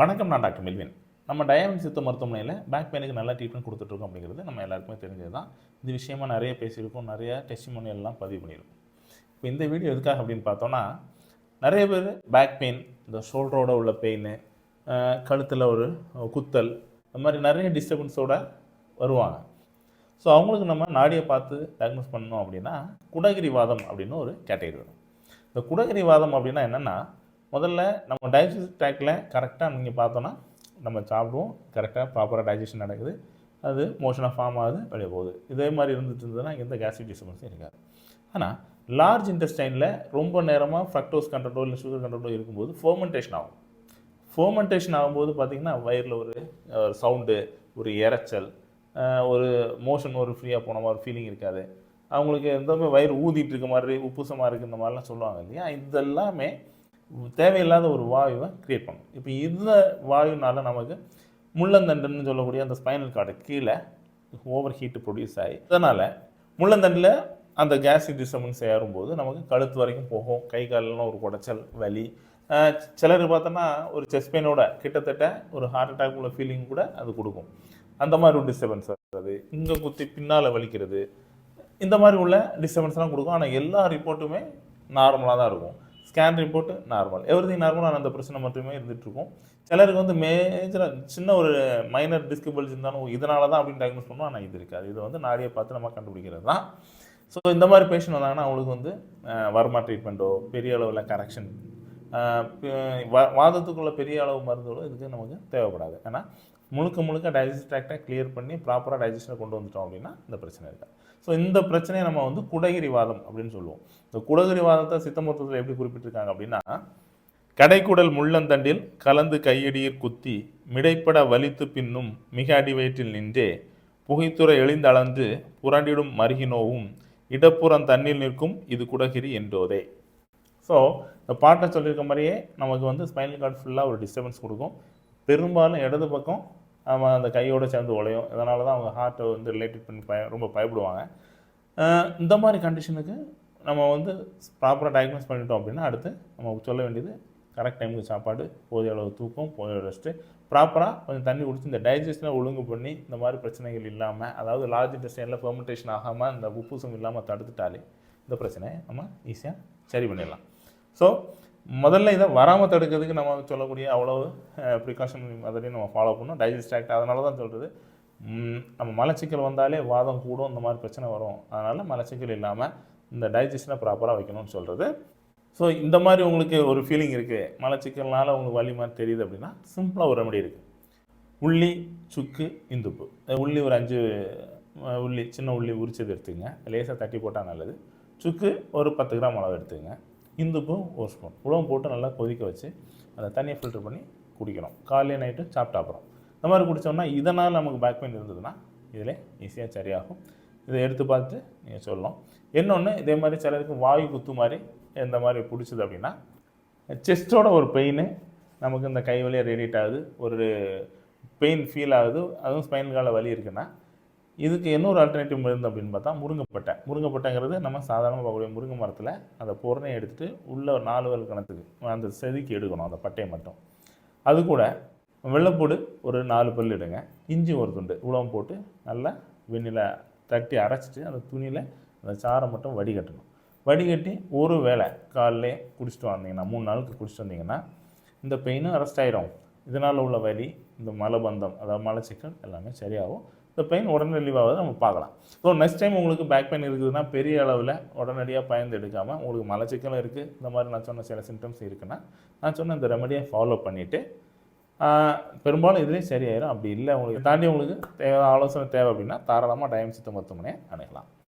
வணக்கம் நான் டாக்டர் மில்வின். நம்ம டயாமின் சித்த மருத்துவமனையில் பேக் பெயினுக்கு நல்ல ட்ரீட்மெண்ட் கொடுத்துட்ருக்கோம் அப்படிங்கிறது நம்ம எல்லாருக்குமே தெரிஞ்சது தான். இது விஷயமா நிறைய பேசியிருக்கோம் நிறைய டெஸ்டிமோனி எல்லாம் பதிவு பண்ணியிருக்கோம். இப்போ இந்த வீடியோ எதுக்காக அப்படின்னு பார்த்தோன்னா நிறைய பேர் பேக் பெயின் இந்த ஷோல்டரோட உள்ள பெயின் கழுத்தில் ஒரு குத்தல் இந்த மாதிரி நிறைய டிஸ்டர்பன்ஸோடு வருவாங்க. ஸோ அவங்களுக்கு நம்ம நாடியை பார்த்து டயக்னோஸ் பண்ணோம் அப்படின்னா குடகிரி வாதம் அப்படின்னு ஒரு கேட்டகரி வரும். இந்த குடகிரி வாதம் அப்படின்னா என்னென்னா முதல்ல நம்ம டைஜஸ்ட் ட்ராக்கில் கரெக்டாக நீங்கள் பார்த்தோன்னா நம்ம சாப்பிடுவோம். கரெக்டாக ப்ராப்பராக டைஜஷன் நடக்குது. அது மோஷனாக ஃபார்ம் ஆகுது வெளியே போகுது. இதே மாதிரி இருந்துட்டு இருந்ததுன்னா எந்த கேஸ்ட்ரிக் டிஸ்டர்பன்ஸும் இருக்காது. ஆனால் லார்ஜ் இன்டெஸ்டைனில் ரொம்ப நேரமாக ஃப்ரக்டோஸ் கண்ட்ரோலோ இல்லை சுகர் கண்ட்ரோலோ இருக்கும்போது ஃபோமெண்டேஷன் ஆகும். ஃபோமெண்டேஷன் ஆகும்போது பார்த்திங்கன்னா வயிறில் ஒரு சவுண்டு ஒரு இரைச்சல் ஒரு மோஷன் ஒரு ஃப்ரீயாக போன மாதிரி ஃபீலிங் இருக்காது. அவங்களுக்கு எந்த வயிறு ஊதிட்டு இருக்க மாதிரி உப்புசமாக இருக்குது இந்த மாதிரிலாம் சொல்லுவாங்க இல்லையா? இதெல்லாமே தேவையில்லாத ஒரு வாயுவை க்ரியேட் பண்ணும். இப்போ இந்த வாயுனால நமக்கு முள்ளந்தண்டுன்னு சொல்லக்கூடிய அந்த ஸ்பைனல் கார்டு கீழே ஓவர் ஹீட்டு ப்ரொடியூஸ் ஆகி அதனால் முள்ளந்தண்டில் அந்த கேஸ்ட்ரிக் டிஸ்டர்பன்ஸ் ஏறும்போது நமக்கு கழுத்து வரைக்கும் போகும் கை காலெல்லாம் ஒரு குடைச்சல் வலி. சிலர் பார்த்தோன்னா ஒரு செஸ்ட் பெயினோட கிட்டத்தட்ட ஒரு ஹார்ட் அட்டாக் உள்ள ஃபீலிங் கூட அது கொடுக்கும். அந்த மாதிரி ஒரு டிஸ்டர்பன்ஸ் வருது. இங்கே குத்தி பின்னால் வலிக்கிறது. இந்த மாதிரி உள்ள டிஸ்டர்பன்ஸ்லாம் கொடுக்கும். ஆனால் எல்லா ரிப்போர்ட்டுமே நார்மலாக தான் இருக்கும். ஸ்கேன் ரிப்போர்ட்டு நார்மல் எவ்ரிதிங் நார்மலாக அந்த பிரச்சனை மட்டுமே இருந்துகிட்ருக்கும். சிலருக்கு வந்து மேஜராக சின்ன ஒரு மைனர் டிஸ்கபிள்ஸ் இருந்தாலும் இதனால தான் அப்படின்னு டயக்னோஸ் பண்ணுவோம் ஆனால் இது இருக்காது. இது வந்து நாடியை பார்த்து நம்ம கண்டுபிடிக்கிறது தான். ஸோ இந்த மாதிரி பேஷண்ட் வந்தாங்கன்னா அவங்களுக்கு வந்து வர்மா ட்ரீட்மெண்ட்டோ பெரிய அளவில் கரெக்ஷன் வாதத்துக்குள்ள பெரிய அளவு மருந்துகளும் இதுக்கு நமக்கு தேவைப்படாது. ஏன்னா முழுக்க முழுக்க டைஜஸ்ட் ட்ராக்டை கிளியர் பண்ணி ப்ராப்பராக டைஜஷனை கொண்டு வந்துட்டோம் அப்படின்னா இந்த பிரச்சனை இருக்காது. ஸோ இந்த பிரச்சனையை நம்ம வந்து குடகிரி வாதம் அப்படின்னு சொல்லுவோம். இந்த குடகிரி வாதத்தை சித்த மருத்துவத்தில் எப்படி குறிப்பிட்டிருக்காங்க அப்படின்னா கடைக்குடல் முள்ளந்தண்டில் கலந்து கையடியில் குத்தி மிடைப்பட வலித்து பின்னும் மிக அடி வயிற்றில் நின்றே புகைத்துறை எழுந்தளந்து புரண்டிடும் மருகினோவும் இடப்புறம் தண்ணில் நிற்கும் இது குடகிரி என்றோதே. ஸோ இந்த பாட்டை சொல்லியிருக்க மாதிரியே நமக்கு வந்து ஸ்பைனல் கார்டு ஃபுல்லாக ஒரு டிஸ்டர்பன்ஸ் கொடுக்கும். பெரும்பாலும் இடது பக்கம் நம்ம அந்த கையோட சேர்ந்து உழையும் இதனால தான் அவங்க ஹார்ட்டை வந்து ரிலேட்டட் பண்ணி பய ரொம்ப பயப்படுவாங்க. இந்த மாதிரி கண்டிஷனுக்கு நம்ம வந்து ப்ராப்பராக டயக்னோஸ் பண்ணிட்டோம் அப்படின்னா அடுத்து நம்ம சொல்ல வேண்டியது கரெக்ட் டைமுக்கு சாப்பாடு போதிய அளவு தூக்கம் போதிய ரெஸ்ட்டு ப்ராப்பராக கொஞ்சம் தண்ணி குடிச்சு இந்த டைஜஷனை ஒழுங்கு பண்ணி இந்த மாதிரி பிரச்சனைகள் இல்லாமல் அதாவது லார்ஜ் இன்டெஸ்டைனில் ஃபெர்மெண்டேஷன் ஆகாமல் இந்த உப்புசம் இல்லாமல் தடுத்துட்டாலே இந்த பிரச்சனையை நம்ம ஈஸியாக சரி பண்ணிடலாம். ஸோ முதல்ல இதை வராமல் தடுக்கிறதுக்கு நம்ம சொல்லக்கூடிய அவ்வளோ ப்ரிகாஷன் அதனையும் நம்ம ஃபாலோ பண்ணணும். டைஜஸ்ட் ஆக்ட் அதனால தான் சொல்கிறது நம்ம மலச்சிக்கல் வந்தாலே வாதம் கூடும் இந்த மாதிரி பிரச்சனை வரும். அதனால் மலச்சிக்கல் இல்லாமல் இந்த டைஜஷனை ப்ராப்பராக வைக்கணும்னு சொல்கிறது ஸோ இந்த மாதிரி உங்களுக்கு ஒரு ஃபீலிங் இருக்குது மலச்சிக்கல்னால உங்களுக்கு வலி மாதிரி தெரியுது அப்படின்னா சிம்பிளாக ஒரு ரெமடி இருக்குது உள்ளி சுக்கு இந்துப்பு. உள்ளி ஒரு அஞ்சு உள்ளி சின்ன உள்ளி உரிச்சது எடுத்துங்க லேசாக தட்டி போட்டால் நல்லது. சுக்கு ஒரு பத்து கிராம் அளவு எடுத்துங்க இந்துப்பும் ஒரு ஸ்பூன். உளவும் போட்டு நல்லா கொதிக்க வச்சு அந்த தண்ணியை ஃபில்டர் பண்ணி குடிக்கணும். காலையில நைட்டு சாப்பிட்டா அப்புறம். இந்த மாதிரி குடித்தோம்னா இதனால் நமக்கு பேக் பெயின் இருந்ததுன்னா இதில் ஈஸியாக சரியாகும். இதை எடுத்து பார்த்துட்டு நீங்கள் சொல்லலாம் இன்னொன்று இதே மாதிரி சிலருக்கு வாயு குத்து மாதிரி இந்த மாதிரி பிடிச்சது அப்படின்னா செஸ்ட்டோட ஒரு பெயின் நமக்கு இந்த கை வழியாக ரேடியேட் ஆகுது. ஒரு பெயின் ஃபீல் ஆகுது. அதுவும் ஸ்பைனல் கால வலி இருக்குன்னா இதுக்கு இன்னொரு ஆல்டர்னேட்டிவ் மருந்து அப்படின்னு பார்த்தா முருங்கைப்பட்டை. முருங்கைப்பட்டைங்கிறது நம்ம சாதாரணமாக பார்க்கக்கூடிய முருங்கை மரத்தில் அந்த பொருணையை எடுத்துகிட்டு உள்ள நாலு வல் கணத்துக்கு அந்த செதுக்கி எடுக்கணும் அந்த பட்டையை மட்டும். அது கூட வெள்ளைப்பூடு ஒரு நாலு பல் எடுங்க. இஞ்சி ஒரு துண்டு உலகம் போட்டு நல்லா வெண்ணில தட்டி அரைச்சிட்டு அந்த துணியில் அந்த சாரை மட்டும் வடிகட்டணும். வடிகட்டி ஒரு வேளை காலையிலே குடிச்சிட்டு வந்தீங்கன்னா மூணு நாளுக்கு குடிச்சிட்டு வந்தீங்கன்னா இந்த பெயினும் அரெஸ்ட் ஆயிரும். இதனால் உள்ள வலி இந்த மலபந்தம் அதாவது மலச்சிக்கல் எல்லாமே சரியாகும். இந்த பெயின் உடனே ரிலீவ் ஆகுது நம்ம பார்க்கலாம். ஸோ நெக்ஸ்ட் டைம் உங்களுக்கு பேக் பெயின் இருக்குதுன்னா பெரிய அளவில் உடனடியாக பயந்து எடுக்காமல் உங்களுக்கு மலச்சிக்கலும் இருக்குது இந்த மாதிரி நான் சொன்ன சில சிம்டம்ஸ் இருக்குன்னா நான் சொன்ன இந்த ரெமடியை ஃபாலோ பண்ணிவிட்டு பெரும்பாலும் இதுலேயே சரியாயிரும். அப்படி இல்லை. உங்களுக்கு தாண்டி உங்களுக்கு தேவை ஆலோசனை தேவை அப்படின்னா தாராளமாக டயம் சித்த மருத்துவமனையை அணுகலாம்.